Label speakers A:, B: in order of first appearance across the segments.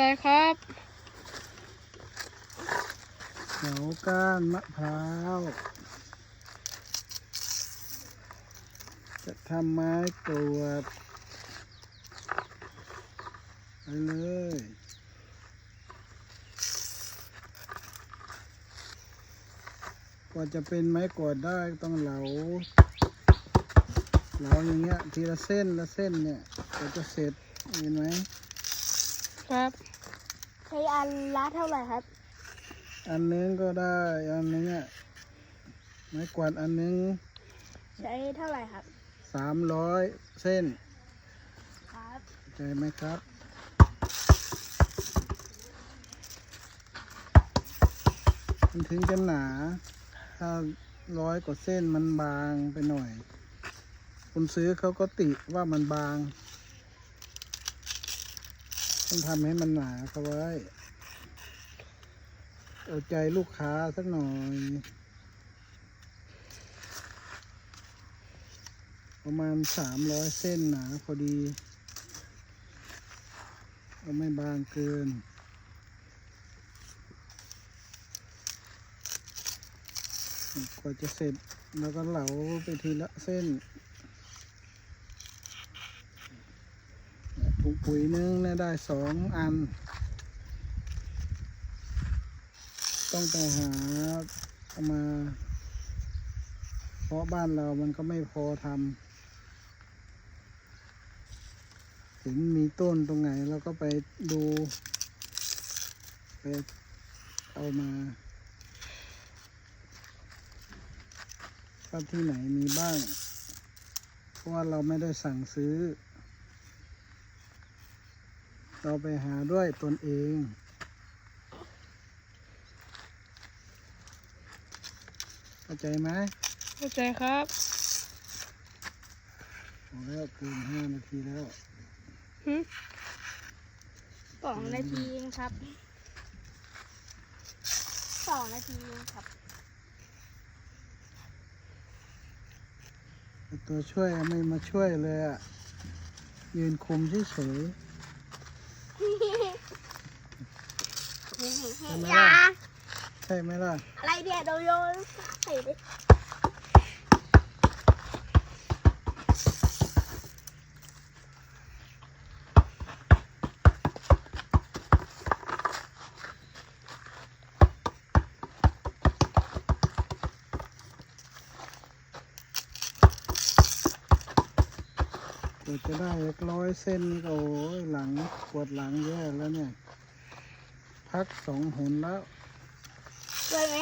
A: อะไรครับ
B: เหาก้านมะพร้าว จะทำไม้กรวดไปเลยกว่าจะเป็นไม้กวาดได้ต้องเหลา เหลาอย่างเงี้ย ทีละเส้นละเส้นเนี่ยก็จะเสร็จเห็นไหม
A: ครับ
C: ใช้อันละเท่าไหร่ครับ
B: อันนึงก็ได้ อันนึงอะไม้กวาดอันนึง
C: ใช้เท่าไหร่ครับ
B: สามร้อยเส้น
C: ครับ
B: เข้าใจไหมครับ มันถึงจะหนา ถ้าร้อยกว่าเส้นมันบางไปหน่อย คนซื้อเขาก็ติว่ามันบาง ต้องทำให้มันหนาเขาไว้ เอาใจลูกค้าสักหน่อย ประมาณสามร้อยเส้นหนาพอดีก็ไม่บางเกินกว่าจะเสร็จแล้วก็เหลาไปทีละเส้นเนี่ยถุง ปุ๋ยนึงเนี่ยได้สองอัน ต้องไปหาเอามา เพราะบ้านเรามันก็ไม่พอทำถึงมีต้นตรงไหนเราก็ไปดูไปเอามาว่าที่ไหนมีบ้าง เพราะว่าเราไม่ได้สั่งซื้อ เราไปหาด้วยตนเอง เข้าใจไหม
A: เข้าใจครับ
B: โอ้แล้วเกินห้านาทีแล้ว
A: หึ
C: สองนาทีเองครับสองนาทีเองครับ
B: ไอ้ตัวช่วยไม่มาช่วยเลยอะยืนคุมเฉยทำไม
C: อย่า
B: ล่ะ ๆใช่ไหมล่ะ
C: อะไรเนี่ยโดนโยนใส่ดิ
B: กว่าจะได้ร้อยเส้นนี่ก็โอ้ยหลังปวดหลังแย่แล้วเนี่ย พักสองหนแล้ว
C: ด้วยไหม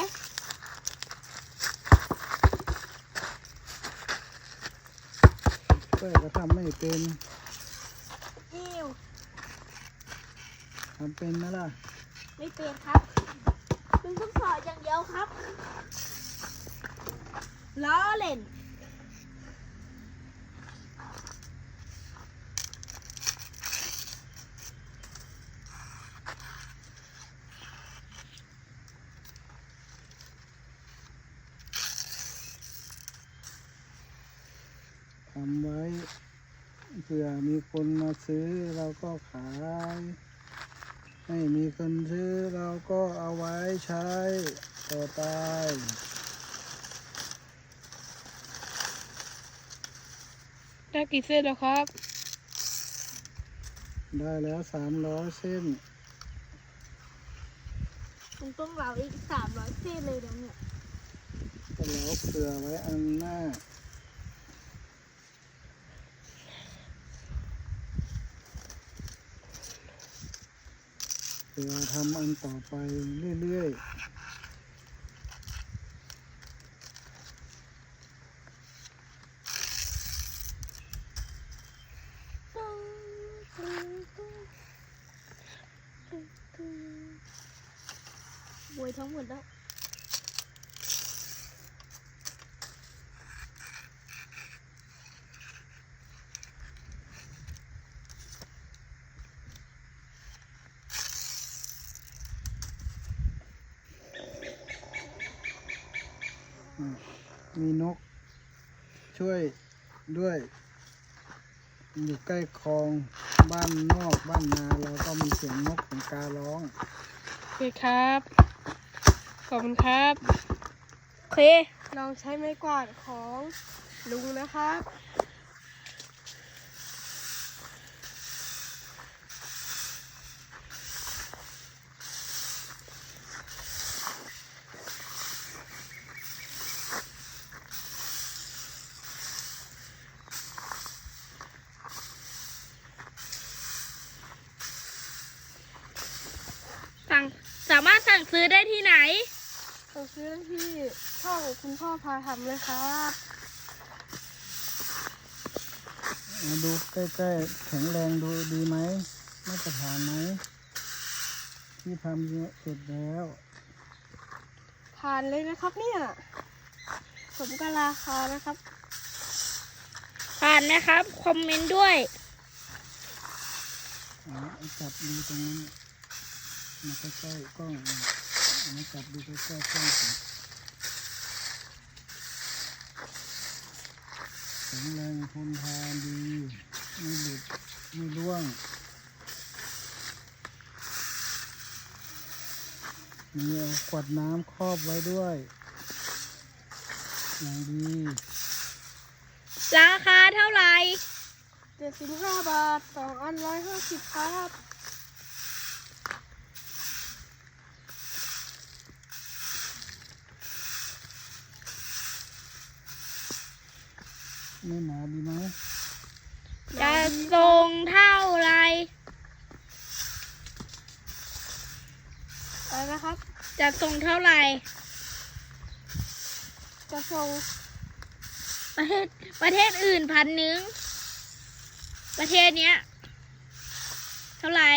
B: ช่วยก็ทำไม่เป็น
C: อิว
B: ทำเป็นไหมล่ะ
C: ไม่เป็นครับคุณต้องสอนอย่างเดียวครับล้อเล่นำ
B: ไว้เผื่อมีคนมาซื้อเราก็ขาย ไม่มีคนซื้อเราก็เอาไว้ใช้ต่อไป
A: ได้กี่เส้นแล้วครับ
B: ได้แล้วสามร้อยเส้น
C: คุณต้องเหลาอีกสามร้อยเส้นเลยเดี๋ยวเนี่ย
B: ก็แล้วเผื่อไว้อันหน้า เผื่ทำอันต่อไปเรื่อย
C: ๆบวยทั้งหมดแล้ว
B: มมีนก ช่วยด้วย อยู่ใกล้คลองบ้านนอกบ้านนาเราก็มีเสียงนกของการ้อง
A: โอเคครับ ขอบคุณครับ
C: โอเค
A: ลองใช้ไม้กวาดของลุงนะครับ
C: สั่งสามารถสั่งซื้อ ได้ที่ไหน
A: เราซื้อที่ช่องคุณพ่อพาทำเลยครับ
B: มาดูใกล้ๆแข็งแรงดูดีไหมมาตรฐานไหมที่ทำเนี่ยเสร็จแล้ว
A: ผ่านเลยนะครับเนี่ยสมกับราคานะครับ
C: ผ่านนะครับ คอมเมนต์ด้วย
B: อ๋อเอาจับดูตรงนั้นมาใกล้ๆกล้องเอา มาจับดูใกล้ๆกล้องก่อนแข็งแรงทนทานดี ไม่หลุดไม่ร่วง มีขวดน้ำครอบไว้ด้วย อย่างดี
C: ราคาเท่าไหร่
A: 75 บาท 2 อัน 150 ครับ
B: ไม่หนาดีไหม
C: จะส่งเท่าไหร่
A: อะไรนะครับ
C: จะส่งเท่าไหร่
A: จะส่ง
C: ประเทศประเทศอื่นพันหนึ่งประเทศเนี้ย เท่าไหร่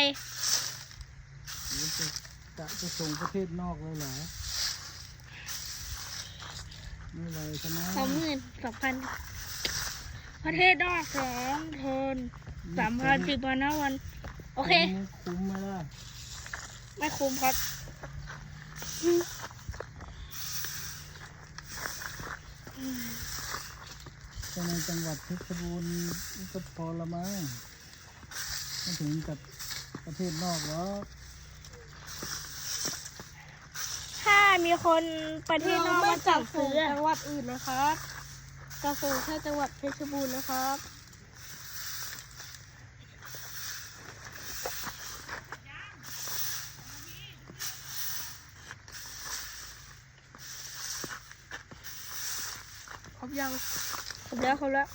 B: หรือจะกะจะส่งประเทศนอกเลยเหรอไม่ไหวใช่ไหม
C: สองหมื่นสองพัน ประเทศนอกสองทนสามพันสิบวันห้าวัน โอเค
B: คุ้มไหมล่ะ
C: ไม่คุ้มครับ
B: ก็ในจังหวัดเพชรบูรณ์ก็พอละมั้งไม่ถึงกับประเทศนอกหรอก
C: ถ้ามีคนประเทศนอกมาสั่งซื้อ
A: จังหวัดอื่นนะครับ จะส่งแค่จังหวัดเพชรบูรณ์นะครับครบยัง
C: ครบแล้วครบแล้ว